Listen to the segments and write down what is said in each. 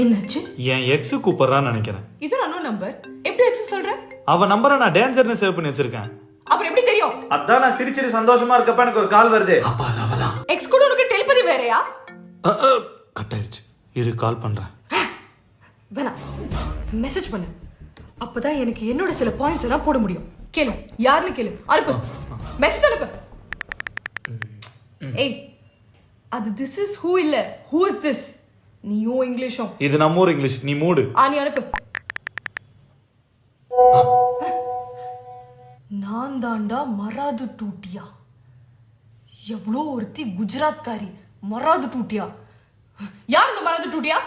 என்னாச்சு? என் எக்ஸு கூப்பிடுறான்னு நினைக்கிறேன். இது நம்பர் எப்படி வச்சு சொல்ற? அவ நம்பரை நான் டேஞ்சர்னு சேவ் பண்ணி வச்சிருக்கேன். அப்புறம் எப்படி தெரியும்? அதான் நான் சிரிச்சிரி சந்தோஷமா இருக்கப்ப எனக்கு ஒரு கால் வருது. அப்பா அது அவதான். எக்ஸ் கூட உனக்கு டெலிபதி வேறயா? கட் ஆயிருச்சு இரு கால் பண்றேன். வேணாம். மெசேஜ் பண்ணு. அப்பதான் எனக்கு என்னோட சில பாயிண்ட்ஸ் எல்லாம் போட முடியும். கேளு யாருன்னு கேளு அனுப்பு. மெசேஜ் அனுப்பு ஏய் அது திஸ் இஸ் ஹூ இல்ல. ஹூ இஸ் திஸ் நீயும் இங்கிலீஷும். இது நம்ம ஊர் இங்கிலீஷ். நீ மூடு. ஆ நீ அனுப்பு. நான் தாண்டா மராது டூட்டியா? எவ்வளோ ஒருத்தி குஜராத்காரி மராது டூட்டியா? யார் இந்த மராது டூட்டியா?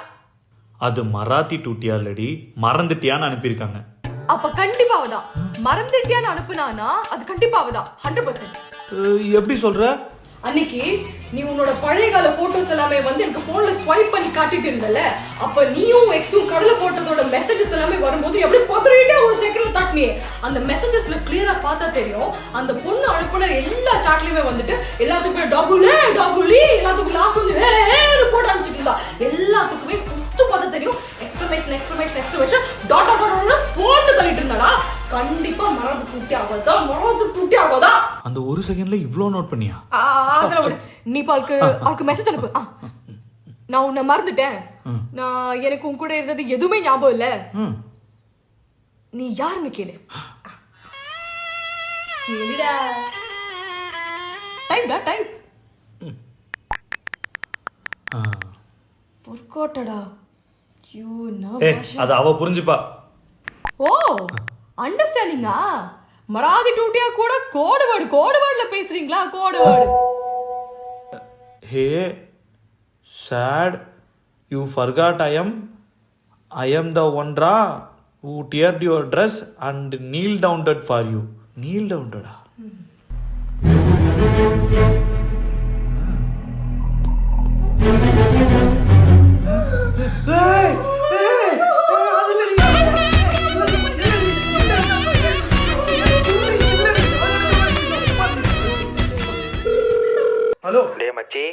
அது மராத்தி டூட்டியா இல்லடி. மறந்துட்டியான்னு அனுப்பியிருக்காங்க. அப்ப கண்டிப்பா அவதான். மறந்துட்டியான்னு அனுப்புனானா அது கண்டிப்பா அவதான் ஹண்ட்ரட் பர்சன்ட் எப்படி சொல்ற அன்னைக்கு நீ உன்னோட பழைய கால போட்டோஸ் எல்லாமே வந்து எனக்கு போன்ல ஸ்வைப் பண்ணி காட்டிட்டு இருந்தல அப்ப நீயும் எக்ஸும் கடலை போட்டதோட மெசேஜஸ் எல்லாமே வரும்போது எப்படி பதறிட்டே ஒரு செகண்ட் தட்டினியே அந்த மெசேஜஸ்ல கிளியரா பார்த்தா தெரியும் அந்த பொண்ணு அனுப்புன எல்லா சாட்லயுமே வந்துட்டு எல்லாத்துக்குமே டபுள் டபுள் எல்லாத்துக்கும் லாஸ்ட் வந்து ஹேன்னு போட்டு அனுப்பிச்சிட்டு இருந்தா எல்லாத்துக்குமே குத்து பார்த்தா தெரியும் எக்ஸ்பிளமேஷன் எக்ஸ்பிளமேஷன் எக்ஸ்பிளமேஷன் டாட் டாட் போட்டு தள்ளிட்டு இருந்தாடா கண்டிப்பா மறந்து டூட்டி ஆகாதான் மறந்து டூட்டி ஆகாதான் அந்த ஒரு செகண்ட்ல இவ்ளோ நோட் பண்ணியா? ஆ, அதுல விடு. நீ இப்ப அவளுக்கு மெசேஜ் அனுப்பு. நான் உன்னை மறந்துட்டேன். நான் எனக்கு உன் கூட இருந்தது எதுவுமே ஞாபகம் இல்ல. நீ யாருன்னு கேளு. கேளுடா. டைப்டா டைப் ஆ. பொற்கோட்டடா. ஐயோ நான் அது அவ புரிஞ்சுப்பா. ஓ. அண்டர்ஸ்டாண்டிங்கா மராதி டூட்டியா கூட கோடு வேர்டு கோடு வேர்டுல பேசுறீங்களா? Code word. Hey said you forgot I am I am the ஒன்ரா who tired your dress and kneel downed for you kneel டவுண்டடா hello. டே மச்சி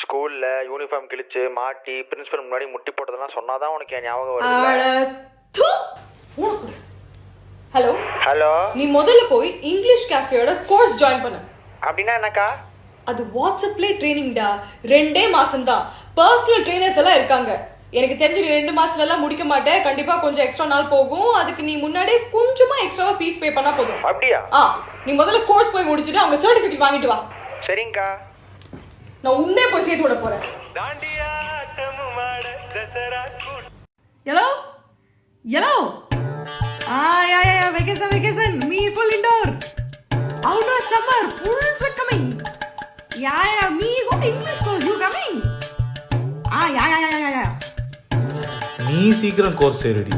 ஸ்கூல்ல யூனிஃபார்ம் கிழிச்சு மாட்டி பிரின்சிபல் முன்னாடி முட்டி போட்டதெல்லாம் சொன்னாதான் உனக்கு என் ஞாபகம் வருது ஹலோ? ஹலோ. நீ முதல்ல போய் இங்கிலீஷ் கேஃபேயோட கோர்ஸ் ஜாயின் பண்ணு. அப்படின்னா என்னக்கா? அது வாட்ஸ்அப்லே ட்ரைனிங்டா ரெண்டே மாசம் தான் பர்சனல் ட்ரைனர்ஸ் எல்லாம் இருக்காங்க. எனக்கு தெரிஞ்சு நீ ரெண்டு மாசத்துல எல்லாம் முடிக்க மாட்டேன் கண்டிப்பா கொஞ்சம் எக்ஸ்ட்ரா நாள் போகும். அதுக்கு நீ முன்னாடியே கொஞ்சமா எக்ஸ்ட்ராவா ஃபீஸ் பே பண்ணா போதும். அப்படியா? ஆ நீ முதல்ல கோர்ஸ் போய் முடிச்சுட்டு அவங்க சர்டிபிகேட் வாங்கிட்டு வா. சரிங்கக்கா. நான் உன்னே போய் சேர்த்து விட போறேன். Hello hello ah yeah yeah yeah vacation vacation me full indoor outdoor summer full sweat coming yeah yeah me go English course you coming ah yeah yeah yeah yeah yeah. நீ சீக்கிரம் கோர்ஸ் சேருடி